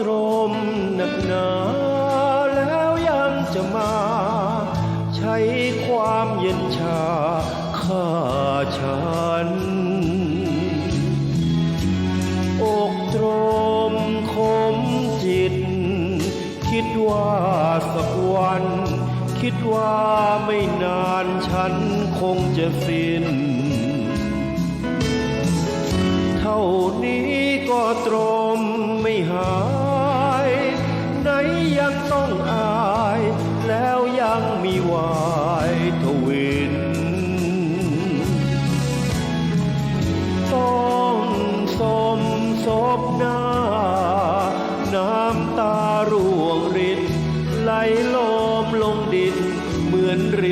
ตรมหนักหนาแล้วยังจะมา ใช้ความเย็นชาฆ่าฉัน อกตรมคมจิต คิดว่าสักวัน คิดว่าไม่นานฉันคงจะสิ้น เท่านี้ก็ตรม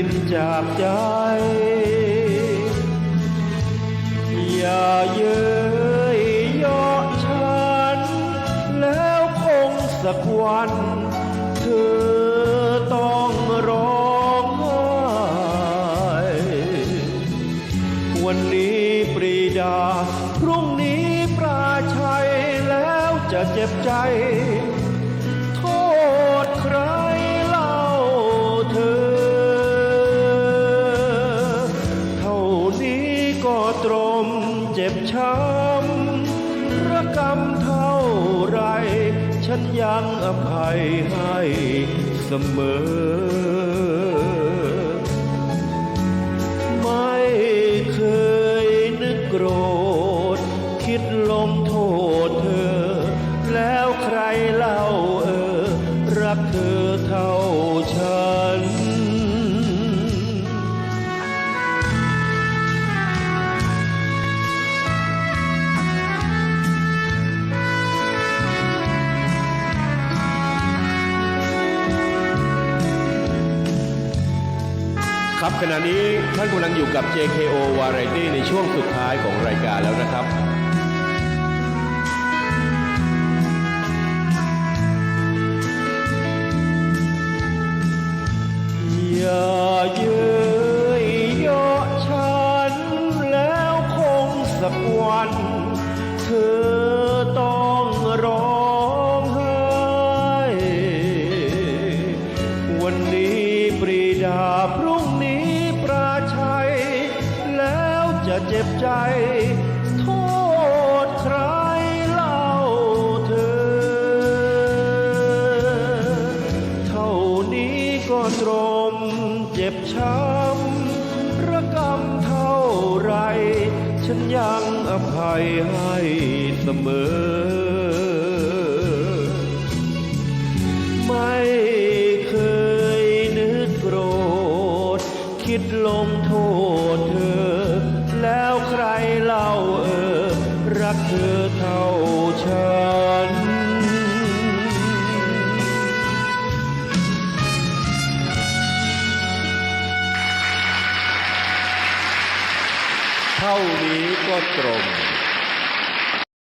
มือนรินจากใจ อย่าเย้ยยาะฉัน แล้วคงสักวันเธอต้องร้องไห้วันนี้ปรีดา พรุ่งนี้ปราชัยแล้วจะเจ็บใจ นี้ก็ตรมเจ็บช้ำระกำเท่าไร ฉันยังอภัยให้เสมอ ครับขณะนี้ท่านกำลังอยู่กับ JKO Variety ในช่วงสุดท้ายของรายการแล้วนะครับ อย่าเย้ยเยาะฉันแล้วคงสักวัน เธอต้องร้องไห้ วันนี้ปรีดาพรุะเจ็บใจ โทษใครเล่าเธอ เท่านี้ก็ตรมเจ็บช้ำระกำเท่าไร ฉันยังอภัยให้เสมอไม่เคยนึกโกรธ คิดลงโทษเธอ เท่านี้ก็ตรง